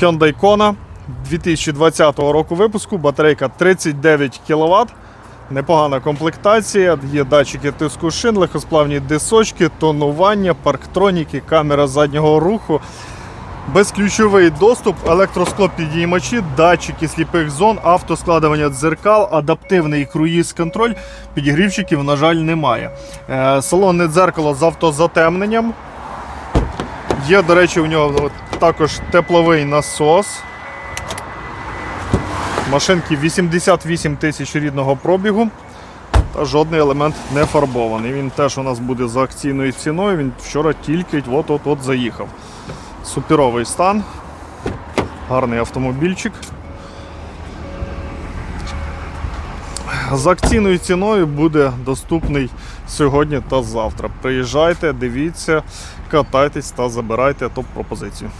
Hyundai Kona 2020 року випуску, батарейка 39 кВт. Непогана комплектація, є датчики тиску шин, легкосплавні дисочки, тонування, парктроніки, камера заднього руху, безключовий доступ, електросклопідіймачі, датчики сліпих зон, автоскладування дзеркал, адаптивний круїз-контроль. Підігрівчиків, на жаль, немає. Е, Салонне дзеркало з автозатемненням. Є, до речі, у нього також тепловий насос. Машинки 88 тисяч рідного пробігу. Та жодний елемент не фарбований. Він теж у нас буде за акційною ціною. Він вчора тільки от-от-от заїхав. Суперовий стан. Гарний автомобільчик. За акційною ціною буде доступний сьогодні та завтра. Приїжджайте, дивіться, катайтесь та забирайте топ-пропозицію.